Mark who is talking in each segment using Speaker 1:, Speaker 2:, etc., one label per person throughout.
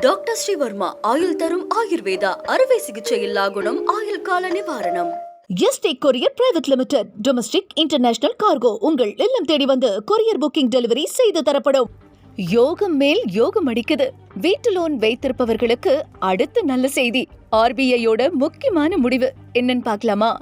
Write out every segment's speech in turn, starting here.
Speaker 1: Doctor Sreevarma ஆயுள் தரும் ஆயுர்வேதா அறுவை சிகிச்சையில்லா குணம் ஆயுள் கால நிவாரணம்.
Speaker 2: ST courier private limited domestic international cargo உங்கள் இல்லம் தேடி வந்து கொரியர் புக்கிங் டெலிவரி செய்து தரப்படும். யோகம் மேல் யோகம் அடிக்குது. வீட்டு லோன் வைத்திருப்பவர்களுக்கு அடுத்த நல்ல செய்தி. ஆர்பிஐயோட முக்கியமான முடிவு. என்னன்னு பார்க்கலாமா?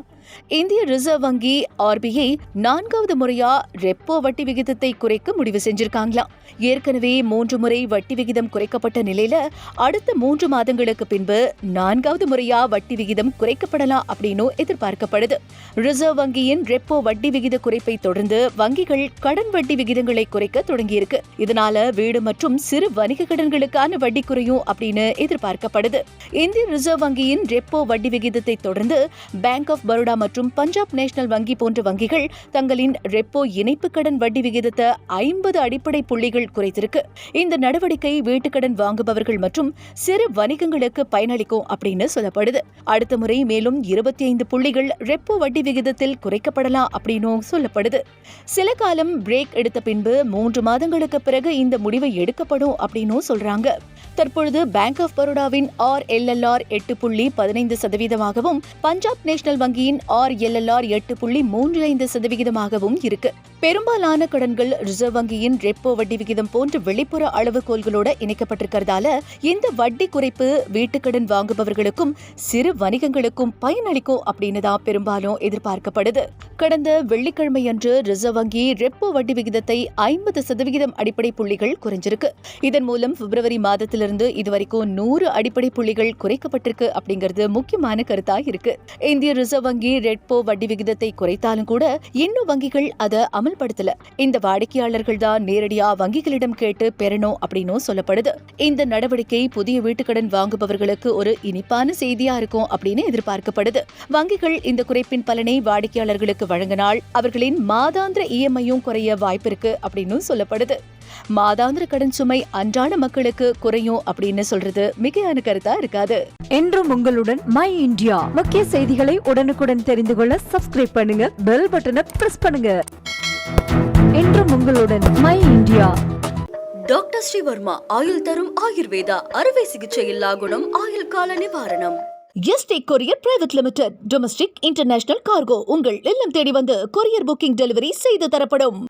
Speaker 2: இந்திய ரிசர்வ் வங்கி ஆர்பிஐ நான்காவது முறையா ரெப்போ வட்டி விகிதத்தை குறைக்க முடிவு செஞ்சிருக்காங்களாம் ஏற்கனவே மூன்று முறை வட்டி விகிதம் குறைக்கப்பட்ட நிலையில அடுத்த மூன்று மாதங்களுக்கு பின்பு நான்காவது முறையா வட்டி விகிதம் குறைக்கப்படலாம் அப்படின்னு எதிர்பார்க்கப்படுது. ரிசர்வ் வங்கியின் ரெப்போ வட்டி விகித குறைப்பை தொடர்ந்து வங்கிகள் கடன் வட்டி விகிதங்களை குறைக்க தொடங்கியிருக்கு. இதனால வீடு மற்றும் சிறு வணிக கடன்களுக்கான வட்டி குறையும் அப்படின்னு எதிர்பார்க்கப்படுது. இந்திய ரிசர்வ் வங்கியின் ரெப்போ வட்டி விகிதத்தை தொடர்ந்து பேங்க் ஆஃப் பரோடா மற்றும் பஞ்சாப் நேஷனல் வங்கி போன்ற வங்கிகள் தங்களின் ரெப்போ இணைப்பு கடன் வட்டி விகிதத்தை ஐம்பது அடிப்படை புள்ளிகள் குறைத்திருக்கு. இந்த நடவடிக்கை வீட்டுக்கடன் வாங்குபவர்கள் மற்றும் சிறு வணிகங்களுக்கு பயனளிக்கும் அப்படின்னு சொல்லப்படுது. அடுத்த முறை மேலும் இருபத்தி ஐந்து புள்ளிகள் ரெப்போ வட்டி விகிதத்தில் குறைக்கப்படலாம் அப்படின்னும் சொல்லப்படுது. சில காலம் பிரேக் எடுத்த பின்பு மூன்று மாதங்களுக்கு பிறகு இந்த முடிவை எடுக்கப்படும் அப்படின்னும் சொல்றாங்க. தற்பொழுது பேங்க் ஆஃப் பரோடாவின் ஆர் எல்எல்ஆர் எட்டு புள்ளி பதினைந்து சதவீதமாகவும் பஞ்சாப் நேஷனல் வங்கியின் ஆர்எல்எல்ஆர் எட்டு புள்ளி மூன்று ஐந்து சதவிகிதமாகவும் இருக்கு. பெரும்பாலான கடன்கள் ரிசர்வ் வங்கியின் ரெப்போ வட்டி விகிதம் போன்ற வெளிப்புற அளவுகோல்களோட இணைக்கப்பட்டிருக்கிறதால இந்த வட்டி குறைப்பு வீட்டுக்கடன் வாங்குபவர்களுக்கும் சிறு வணிகங்களுக்கும் பயனளிக்கும் அப்படின்னு தான் பெரும்பாலும் எதிர்பார்க்கப்படுது. கடந்த வெள்ளிக்கிழமை அன்று ரிசர்வ் வங்கி ரெப்போ வட்டி விகிதத்தை ஐம்பது சதவிகிதம் அடிப்படை புள்ளிகள் குறைஞ்சிருக்கு. இதன் மூலம் பிப்ரவரி மாதத்திலிருந்து இதுவரைக்கும் நூறு அடிப்படை புள்ளிகள் குறைக்கப்பட்டிருக்கு அப்படிங்கிறது முக்கியமான கருத்தா இருக்கு. இந்திய ரிசர்வ் வங்கி ரெட்போ வட்டி விகிதத்தை குறைத்தாலும் கூட இன்னும் வங்கிகள் அதை அமல்படுத்தல. இந்த வாடிக்கையாளர்கள் தான் நேரடியா வங்கிகளிடம் கேட்டு பெறணும் அப்படின்னும் சொல்லப்படுது. இந்த நடவடிக்கை புதிய வீட்டுக்கடன் வாங்குபவர்களுக்கு ஒரு இனிப்பான செய்தியா இருக்கும் அப்படின்னு எதிர்பார்க்கப்படுது. வங்கிகள் இந்த குறைப்பின் பலனை வாடிக்கையாளர்களுக்கு வழங்கினால் அவர்களின் மாதாந்திர இஎம்ஐயும் குறைய வாய்ப்பிருக்கு அப்படின்னு சொல்லப்படுது. மாதாந்திர கடன் சுமை அன்றாட மக்களுக்கு குறையும் அப்படின்னு சொல்றது மிகையான கருத்தா இருக்காது.
Speaker 3: என்றும் உங்களுடன் மை இந்தியா. முக்கிய செய்திகளை உடனுக்குடன் தெரிந்து கொள்ள சப்ஸ்கிரைப் பண்ணுங்க பெல் பட்டனை பிரஸ் பண்ணுங்க. என்றும் உங்களுடன் மை இந்தியா.
Speaker 1: டாக்டர் ஸ்ரீவர்மா ஆயுள் தரும் ஆயுர்வேதா அறுவை சிகிச்சையில்லா குணம் ஆயுள் கால நிவாரணம்.
Speaker 2: ST courier private limited domestic international cargo உங்கள் இல்லம் தேடி வந்து கொரியர் புக்கிங் டெலிவரி செய்து தரப்படும்.